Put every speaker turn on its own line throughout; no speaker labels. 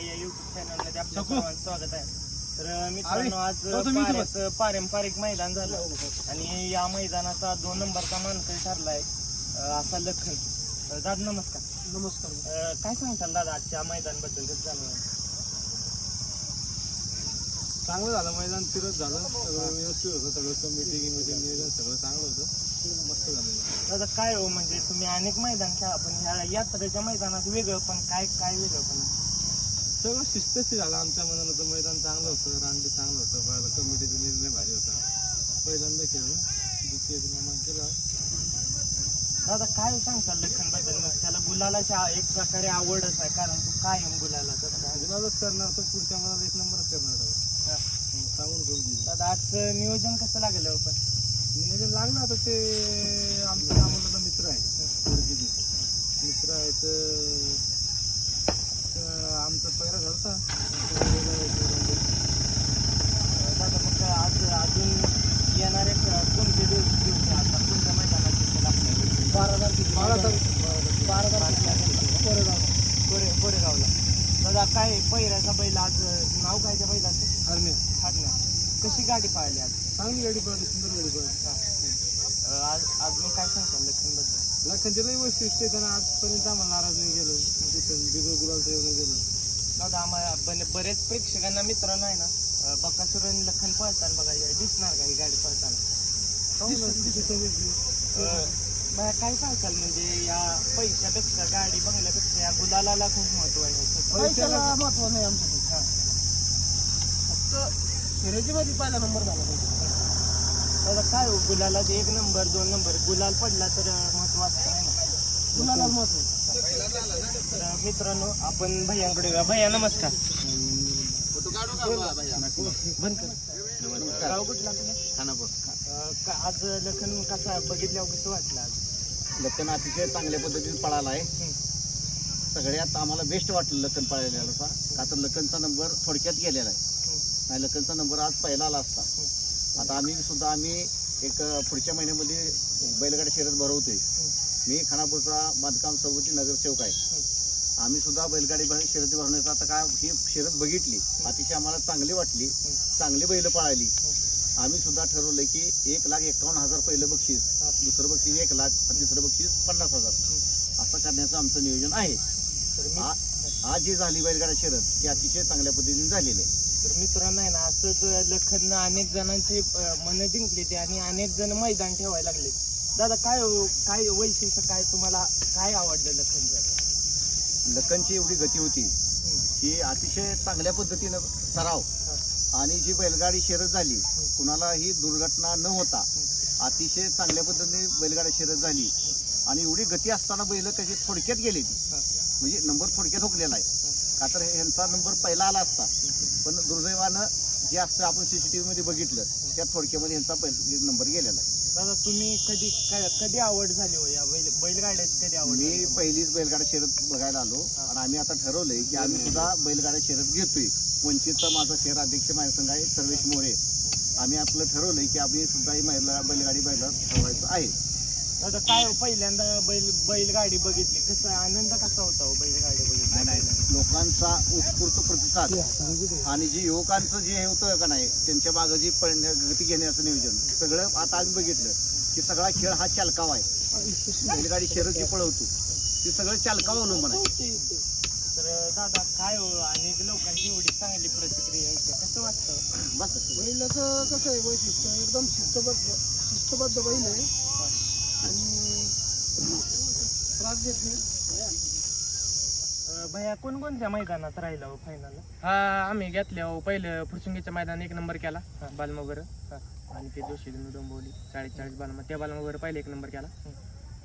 या युट्यूब चॅनलमध्ये आपलं सर्वांचं स्वागत आहे. तर मित्रांनो आज
इथं
पाऱ्याचं पारंपरिक मैदान झालं. आणि या मैदानाचा दोन नंबरचा मानकरी ठरलाय अं, असा लखन. अं, दादा नमस्कार.
नमस्कार.
अं, काय सांगताल दादा आजच्या मैदानबद्दल कसं झालं
चांगलं झालं मैदान फिरत झालं. सगळं व्यवस्थित होतं सगळं कमिटी गिमिटी नियोजन सगळं चांगलं होतं. मस्त झालं.
दादा काय हो म्हणजे तुम्ही अनेक मैदान खेळा पण ह्या यात्रेच्या मैदानात वेगळं पण काय काय वेगळं पण?
सगळं शिस्तशी झालं आमच्या मनानं. मैदान चांगलं होतं रानबी चांगलं होतं. बरं कमिटीचा निर्णय भारी होता. पहिल्यांदा खेळलो द्वितीय क्रमांक केला.
दादा काय सांगताल लखनबद्दल मग त्याला गुलालाची आ- एक प्रकारे आवडच आहे कारण तू कायम गुलाला कसं काय
गुलाबच करणार तर पुढच्या मनाला एक नंबरच करणार.
हा.
सांगून दिली
दादा आजचं नियोजन कसं लागलं हो पण?
नियोजन लागलं आता ते आमच्या आम्हाला मित्र आहे. पोरगीचे. मित्र आहेत तर आमचा पहिला झालता
दादा मग आज अजून येणारे कोणते दिवस आता कोणत्या मैदानात बारा तारखेला
बारा तारीख.
बारा तारखेला कोरेगाव. कोरे कोरेगावला. दादा काय पहिऱ्याचा बैल आज नाव काय त्या बैलाचं?
हरणे
हाटण्या कशी गाडी पाहिली आज?
चांगली गाडी पडली सुंदर गाडी
हा. अं, आज अजून काय सांगता लखनबद्दल
लखनचे लई वैशिष्ट्य आहे त्यांना आजपर्यंत आम्हाला नाराज नाही गेलं तिथं बिगर गुलाल येऊन गेलं.
दादा आम्हाला बन- बरेच प्रेक्षकांना मित्र नाही ना बकासूर आणि लखन पळताना बघा हे दिसणार का ही गाडी पळताना? अं, काय सांगताल म्हणजे या पैशापेक्षा गाडी बंगल्यापेक्षा या गुलालाला खूप महत्त्व आहे.
पैशाला
महत्त्व नाही आमचं. फक्त शर्यतीमध्ये पहिला नंबर झाला पाहिजे.
दादा काय हो गुलाला एक नंबर दोन नंबर गुलाल पडला तर महत्त्व असतं नाही ना
मुलाला महत्त्व आहे.
तर मित्रांनो आपण भैयांकडे. भैया नमस्कार बंद कर गाव कुठला आपलं? अं, का- आज लखन कसा बघितल्यावर कसं वाटलं आज
लखन अतिशय चांगल्या पद्धतीने पळाला आहे
हम्म.
सगळ्यात आम्हाला बेस्ट वाटलं लखन पळालेला का तर लखनचा नंबर थोडक्यात गेलेला आहे. नाही लखनचा नंबर आज पहिला आला असता आता आम्ही सुद्धा आम्ही एक पुढच्या महिन्यामध्ये बैलगाडी शर्यत भरवतोय. मी खानापूरचा बांधकाम समिती नगरसेवक आहे. आम्ही सुद्धा बैलगाडी शर्यती भरण्याचा आता काय ही शर्यत बघितली. अतिशय आम्हाला चांगली वाटली. चांगली बैल पळाली. आम्ही सुद्धा ठरवलं की एक लाख एकावन्न हजार पहिलं बक्षीस दुसरं बक्षीस एक लाख आणि तिसरं बक्षीस पन्नास हजार. असं करण्याचं आमचं नियोजन आहे. आज जी झाली बैलगाडा शर्यत ती अतिशय चांगल्या पद्धतीने झालेली आहे.
तर मित्रांनो आहे ना असंच लखन अनेक जणांची मन जिंकले ते आणि अनेक जण मैदान ठेवायला लागले. दादा काय काय वैशिष्ट्य काय तुम्हाला काय आवडलं लखनचं?
लखनची एवढी गती होती की अतिशय चांगल्या पद्धतीनं सराव आणि जी बैलगाडी शर्यत झाली कुणालाही दुर्घटना न होता अतिशय चांगल्या पद्धतीने बैलगाडी शर्यत झाली. आणि एवढी गती असताना बैल कशी थोडक्यात गेली ती. म्हणजे नंबर थोडक्यात हुकलेला आहे. का तर ह्यांचा नंबर पहिला आला असता. पण दुर्दैवानं जे असतं आपण सीसीटीव्ही मध्ये बघितलं त्या थोडक्यामध्ये पहिला नंबर गेलेला आहे.
दादा तुम्ही कधी क- कधी आवड झाली हो? या बैल बैलगाड्याची कधी आवड
मी
झाली तुम्हाला?
पहिलीच बैलगाडा शर्यत बघायला आलो. आणि आम्ही आता ठरवलंय की आम्ही सुद्धा बैलगाडा शर्यत घेतोय. वंचितचा माझा शहर अध्यक्ष माझ्या संघ आहे सर्वेश मोरे. आम्ही आपलं ठरवलंय की आम्ही सुद्धा ही महिला बैलगाडी बैला ठरवायचं आहे.
दादा काय हो, पहिल्यांदा बैल बैलगाडी बघितली? कसं आनंद कसा होता हो बैलगाडी बघितली
लोकांचा उत्स्फूर्त प्रतिसाद. आणि जे युवकांचं जे हे होतं का नाही त्यांच्या मागं जी पळण्या- गती घेण्याचं नियोजन सगळं आता आम्ही बघितलं की सगळा खेळ हा चालकाव आहे. बैलगाडी शर्यत जी पळवतो ते सगळं चालकाव अवलंबून आहे
तर दादा काय हो अनेक लोकांची एवढी चांगली प्रतिक्रिया आहे कसं वाटतं?
बस.
बैलाचं कसं आहे वैशिष्ट्य एकदम शिस्तबद्ध शिस्तबद्ध बैल आहे. आणि त्रास देत नाही.
भैया कोणकोणत्या मैदानात राहिला हो फायनल
हा आम्ही घेतल्या हो. पहिलं फुरसुंगीच्या मैदान एक नंबर केला बालम वगैरे आणि ते जोशी डोंबवली चाळीस चाळीस बालम त्या बालम वगैरे पहिले एक नंबर केला.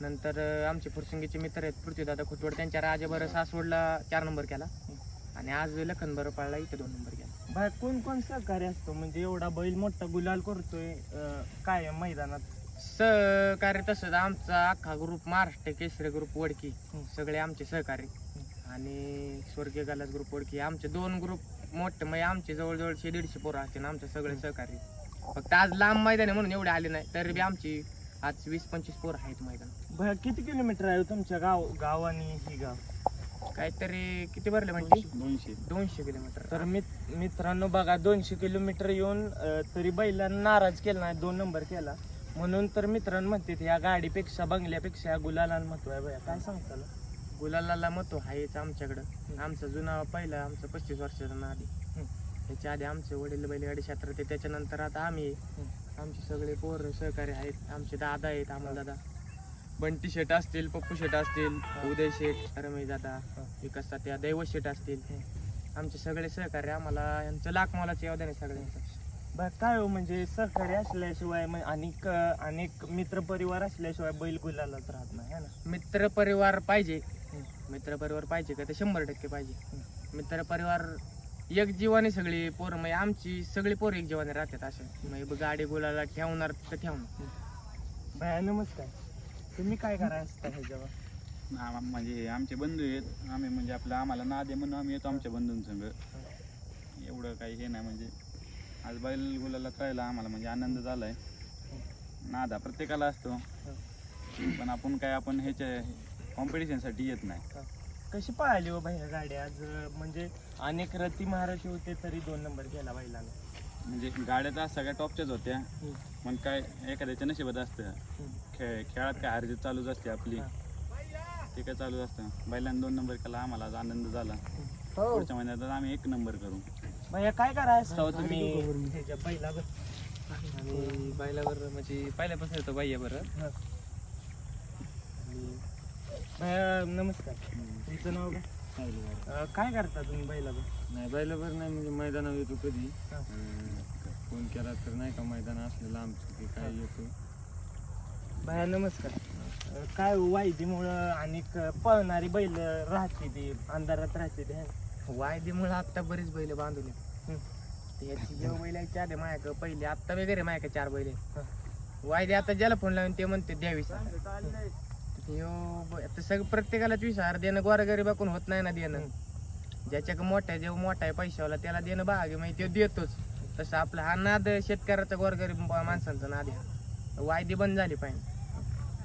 नंतर अं, आमचे फुरसुंगीचे मित्र आहेत पृथ्वीदादा खुटवड त्यांच्या राजाबर सासवडला चार नंबर केला. आणि आज लखन बरं पाळला इथे दोन नंबर केला.
भाई कोण कोण सहकार्य असतो? म्हणजे एवढा बैल मोठा गुलाल करतोय अं, काय आहे मैदानात?
सहकार्य तसंच आमचा अख्खा ग्रुप महाराष्ट्र केसरी ग्रुप वडकी. सगळे आमचे सहकारी. आणि स्वर्गीय गालास ग्रुप वडकी आमचे दोन ग्रुप मोठे म्हणजे आमचे जवळजवळशे दीडशे पोरं असतील आमचे सगळे सहकारी. फक्त आज लांब मैदान आहे म्हणून एवढे आले नाही तरी बी आमची आज वीस पंचवीस पोरं आहेत मैदान.
भैया किती किलोमीटर आहे हो तुमच्या गाव गाव आणि ही गाव?
काहीतरी किती भरले म्हणते
दोनशे.
दोनशे. किलोमीटर.
तर मित- मित्रांनो बघा दोनशे किलोमीटर येऊन अं, तरी बैलांना नाराज केला नाही दोन नंबर केला. म्हणून तर मित्रांनो म्हणते या गाडीपेक्षा बंगल्यापेक्षा या गुलाला महत्त्व आहे भैया. काय सांगताल?
गुलाला महत्त्व आहेच आमच्याकडं. आमचा जुना पहिला आमचं पस्तीस वर्षाचं नादी त्याच्या आधी आमचे वडील बैलगाडी क्षेत्रात आहे त्याच्यानंतर आता आम्ही. आमचे सगळे पोर सहकारी आहेत. आमचे दादा आहेत अमोल दादा. बंटी शेट असतील पप्पू शेट असतील उदय शेठ रमेश दादा विकास तात्या दैवत शेट असतील. आमचे सगळे सहकार्य आम्हाला यांचं लाख मोलाचं योगदान आहे सगळ्यांचं.
बर काय हो म्हणजे सहकारी असल्याशिवाय म- अनेक अनेक मित्र परिवार असल्याशिवाय बैल गुलालाच राहत नाही है ना?
मित्र परिवार पाहिजे. मित्र परिवार पाहिजे का? ते शंभर टक्के पाहिजे. मित्र परिवार एक जीवाने सगळी पोरं म्हणजे आमची सगळी पोरं एक जीवाने राहतात असे म्हणजे गाडी गुलाला ठेवणार तर ठेवणार.
भैया नमस्कार. तुम्ही काय करायला असता ह्याच्यावर
आम- म्हणजे आमचे बंधू आहेत. आम्ही म्हणजे आपलं आम्हाला नादे म्हणून आम्ही येतो आमच्या बंधूंसंग. एवढं काही हे नाही म्हणजे आज बैल गुलाला राहिला आम्हाला म्हणजे आनंद झालाय. नादा प्रत्येकाला असतो. पण आपण काय आपण ह्याच्या कॉम्पिटिशनसाठी येत नाही.
कशी पळाली हो भैया गाडी? आज म्हणजे अनेक रती महाराष्ट्र होते तरी दोन नंबर केला बैलाने.
म्हणजे गाड्या तर सगळ्या टॉपच्याच होत्या. पण काय एखाद्याच्या नशिबात असतं. खेळ खेळात काय हारजीत चालूच असते आपली. ते काय चालूच असतं. बैलांनी दोन नंबर केला आम्हाला आज आनंद झाला.
हो.
पुढच्या महिन्यात आम्ही एक नंबर करू.
भैया काय करायला असता हो तुम्ही ह्याच्या बैलावर
आणि बैलावर म्हणजे पहिल्यापासून येतो बाई बरं
हा. नमस्कार. तुमचं नाव काय? अं, काय करता तुम्ही बैलावर?
नाही बैलावर नाही म्हणजे मैदानावर येतो कधी.
हा.
फोन केला तर नाही का मैदान असलेलं आमचं काय येतो.
भैया नमस्कार. अं, काय हो, वायदीमुळं अनेक पळणारी बैल राहते ती अंधारात राहते ते है ना?
वायदीमुळे आत्ता बरीच बैल बांधून आहेत. याची जेव्हा बैल यायची आधी माझ्याकडे पहिले आत्ता वगैरे माझ्याकडे चार बैल. वायदे आता ज्याला फोन लावून ते म्हणते द्यावीस आता सगळं प्रत्येकालाच हजार देणं गोरगरिबाकून होत नाही ना देणं. ज्याच्याकडे मोठा आहे जेव्हा मोठा आहे पैशावाला त्याला देणं भाग म्हणजे तो देतोच. तसं आपला हा नाद शेतकऱ्याचा गोरगरीब माणसांचा नाद आहे. वायदी बंद झाली पाहिजे.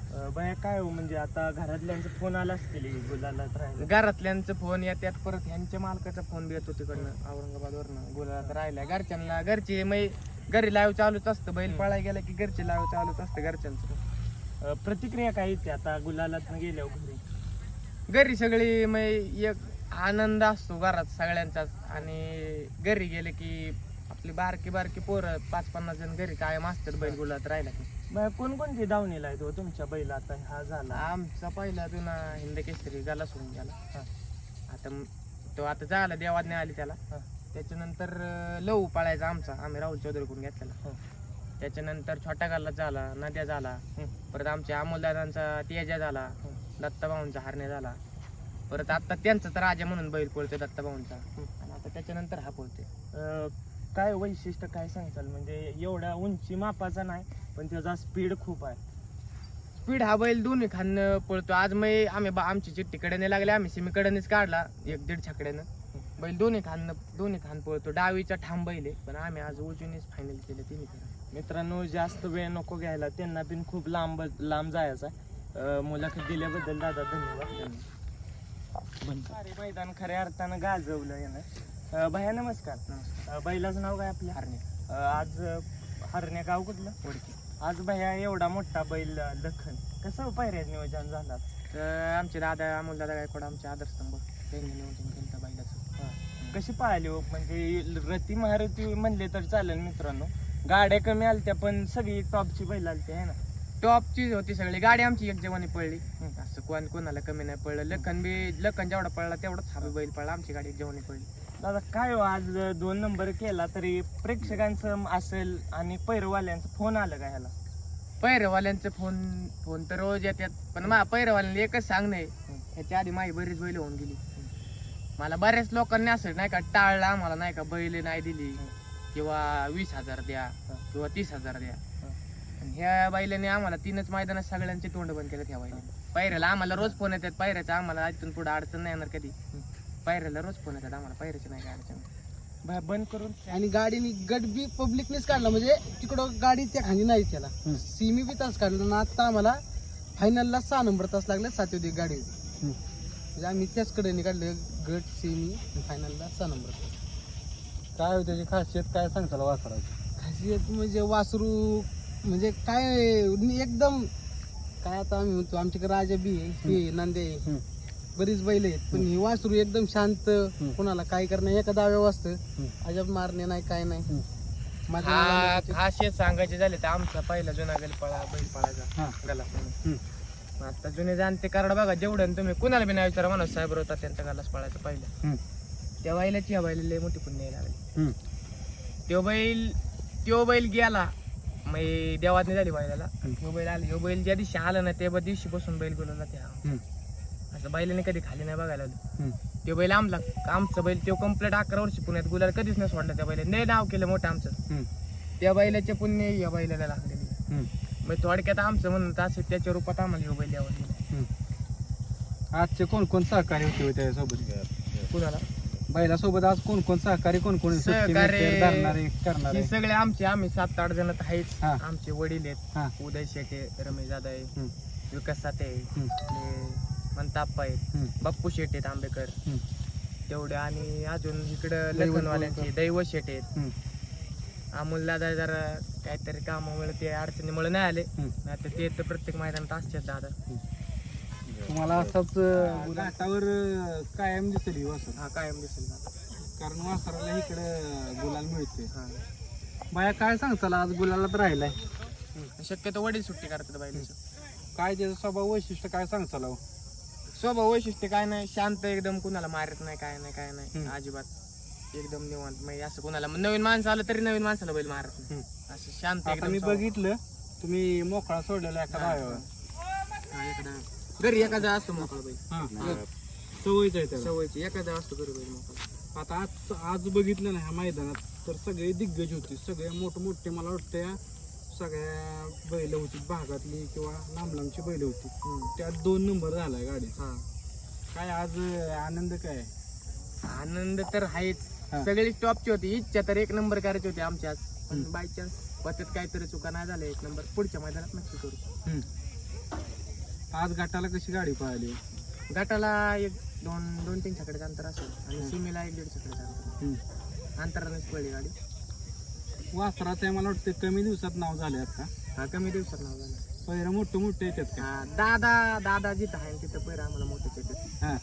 भैया काय हो म्हणजे आता घरातल्यांचे फोन आला असतील गुलालात
घरातल्यांचं फोन येतात परत ह्यांच्या मालकाचा फोन बी येतो तिकडनं औरंगाबादवरनं गुलाबात राहिला घरच्यांना. घरचे मै घरी लाईव्ह चालूच असतं बैल पळायला गेला की घरचे लाईव्ह चालूच असतं घरच्यांचं.
प्रतिक्रिया काय येते आता गुलालात गेल्यावर घरी?
घरी सगळी मै एक आनंद असतो घरात सगळ्यांचाच. आणि घरी गेले की आपली बारकी बारकी पोरं पाच पन्नास जण घरी कायम असतात बैल गुलात राहिला की.
भैया कोणकोणती दावणीला आहे तो तुमच्या बैल आता? हा झाला.
आमचा पहिला जुना हिंद केसरी गाला सोडून गेला.
हा.
आता म- तो आता झाला देवाज्ञ आली त्याला.
हा.
त्याच्यानंतर अं, लहू पाळायचा आमचा. आम्ही राहुल चौधरीकडून घेतलेला.
हा.
त्याच्यानंतर छोटा गाला झाला नद्या झाला.
हम्म.
परत आमच्या अमोलदादांचा तेजा झाला. दत्ताभाऊंचा हरणे झाला. परत आता त्यांचा तर राजा म्हणून बैल पळतोय दत्ताभाऊंचा. आणि आता त्याच्यानंतर हा पळतोय.
अं, काय वैशिष्ट्य काय सांगताल? म्हणजे एवढ्या उंची मापाचा नाही पण त्याचा स्पीड खूप आहे.
स्पीड हा बैल दोन्ही खान पळतो. आज मी आम्ही बा- आमची चिठ्ठी कडेने लागले आम्ही सिमीकडेनेच काढला एक दीड छकड्यानं. बैल दोन्ही खान दोन्ही खान पळतो. डावीचा ठाम बैल आहे पण आम्ही आज उजवीनेच फायनल केलं तिन्ही
मित्रांनो जास्त वेळ नको घ्यायला. त्यांना पण खूप लांब लांब जायचं. अं, मुलाखत दिल्याबद्दल दादा धन्यवाद. अरे मैदान खऱ्या अर्थानं गाजवलं यानं. अं, भैया नमस्कार. अं, बैलाचं नाव काय आपल्या
हरणे
अं, आज अं, हरण्या गाव कुठलं?
ओळखी.
आज भैया एवढा मोठा बैल अं, लखन कसं पायऱ्या नियोजन झालं
तर आमचे दादा अमोल दादा गायकवाड आमचे आदरस्तंभ त्यांनी नियोजन केलं त्या बैलाचं.
कशी पाहिली हो? म्हणजे रती महारथी म्हणले तर चालेल मित्रांनो. गाड्या कमी आलत्या पण सगळी टॉपची बैल आलती आहे ना?
टॉपची होती सगळी. गाडी आमची एक जेवणी पडली असं कोण कोणाला कमी नाही पडलं लखन बी लखन जेवढा पडला तेवढाच हा बी बैल पडला आमची गाडी एक जेवणी पडली
दादा काय हो आज दोन नंबर केला तरी प्रेक्षकांचं असेल आणि पैरवाल्यांचं फोन आलं का ह्याला?
पैरवाल्यांचे फोन फोन तर रोज येतात पण मा पैरवाल्यांना एकच सांग नाही. ह्याच्या आधी माझी बरीच बैल होऊन गेली. मला बऱ्याच लोकांनी असं नाही का टाळलं आम्हाला नाही का बैल नाही दिली. किंवा वीस हजार द्या किंवा तीस हजार द्या. आणि ह्या बैलाने आम्हाला तीनच मैदानात सगळ्यांचे तोंड बंद केलं ह्या बैलाने. पायऱ्याला आम्हाला रोज फोन येतात. पायऱ्याचा आम्हाला इथून पुढे अडचण नाही येणार कधी. पायऱ्याला रोज फोन येतात आम्हाला पायऱ्याची नाही काय अडचण
बाहेर बंद करून
आणि गाडीनी गट बी पब्लिकनेच काढला म्हणजे तिकडं गाडी त्या खाली नाही त्याला. सिमी बी तास काढला ना आता आम्हाला फायनलला सहा नंबर तास लागले सातवी गाडी. होती म्हणजे आम्ही त्याच कडे काढले गट सेमी फायनलला सहा नंबर
काय होती त्याची खासियत काय सांगताल वासराची?
खासियत म्हणजे वासरू म्हणजे काय एकदम काय आता आम्ही म्हणतो आमच्याकडे राजा बी आहे हे नांदे आहे. बरीच बैल आहेत. पण ही वासरू एकदम शांत कोणाला काय करणं एका दाव्या वाजतं अजब मारणे नाही काय नाही. माझ्या
हा सांगायचे झाले तर आमचा पहिला जुना गलपाळा बैल पाळायचा
हा.
गला. आता जुने जाणते कारण बघा जेवढं तुम्ही कुणाला बी नाही विचारा माणूस साहेब होता त्यांचा गलास पाळायचा पहिला. त्या बैलाची या बैला लय मोठी पुण्य लागली. त्यो बैल त्यो बैल गेला मग देवात झाली बैलाला. तो बैल आला ह्यो बैल ज्या दिवशी आला ना त्या दिवशी बसून बैल बोलवला त्या. असं बैलाने कधी खाली नाही बघायला आलो. त्यो बैल आमला आमचं बैल त्यो कंप्लीट अकरा वर्षी पुण्यात गुलाल कधीच नाही सोडला त्या बैलाने लय नाव केलं मोठं आमचं. त्या बैलाचे पुण्य या बैलाला लागलेली
हम्म.
मग थोडक्यात आमचं म्हणून तर असं त्याच्या रूपात आम्हाला बैल द्यावा लागला.
आजचे कोण कोण सहकारी होते त्याच्यासोबत
कुणाला
बैलासोबत आज कोण कोण सहकारी कोण कोण
सहकारी- सगळे आमचे आम्ही सात आठ जण
हा.
आमचे वडील. आहेत उदय शेटे रमेश दादा आहे. विकास. आपले मनताप्पा आहेत. बाप्पू शेट आहेत आंबेकर. तेवढे आणि अजून इकडं लखनवाल्यांचे. दैव शेट आहेत. अमोल दादा जरा काहीतरी कामामुळे ते अडचणीमुळे नाही आले. तर ते तर प्रत्येक मैदानात असतात दादा.
तुम्हाला असाच घाटावर कायम दिसेल ही वासर.
हा कायम दिसेल
कारण वासराला इकडे गुलाल मिळते बाया काय सांगचाल आज गुलालात राहिलाय.
शक्यतो वडील सुट्टी करतात बैलाचं
काय त्याचं स्वभाव वैशिष्ट्य काय सांगचाल अहो?
स्वभाव वैशिष्ट्य काय नाही शांत एकदम कुणाला मारत नाही काय नाही काय नाही
हम्म.
अजिबात. एकदम निवांत. म्हणजे असं कुणाला नवीन माणसं आलं तरी नवीन माणसाला बैल मारत नाही. असं शांत
आता
एकदम
मी
स्वभाव.
बघितलं तुम्ही मोकळा सोडलेला एका
हा, एखादा. घरी एखादा असतो मोकळा बैल.
हा. सवयच आहे त्याला.
सवयची. एखादा असतो घरी बैल मोकळा.
आता आज आज बघितलं ना ह्या मैदानात तर सगळे दिग्गज होते. सगळे मोठमोठे मला वाटतं या सगळ्या बैल होती भागातली किंवा लांब लांबची बैल होती. त्यात दोन नंबर झालाय गाडी
हा.
काय आज आनंद काय?
आनंद तर आहेच.
हा.
सगळी टॉपची होती. इच्छा तर एक नंबर करायची होती आमची आज. पण बाय चान्स पत्यात काहीतरी चुका नाही झाल्या. एक नंबर पुढच्या मैदानात नक्की करू.
आज घाटाला कशी गाडी पळाली?
गटाला एक दोन दोन तीन छकड्याचं अंतर असेल. आणि सिमीला एक दीड छकड्याचं अंतर. अंतरानेच पडली गाडी.
वासराचं आहे मला वाटतं कमी दिवसात नाव झाले आता.
हा कमी दिवसात नाव झालं
पहिलं मोठं मोठं येतात का?
हा, दादा दादा जिथं आहे तिथं पहिला आम्हाला मोठे येतात.
हा.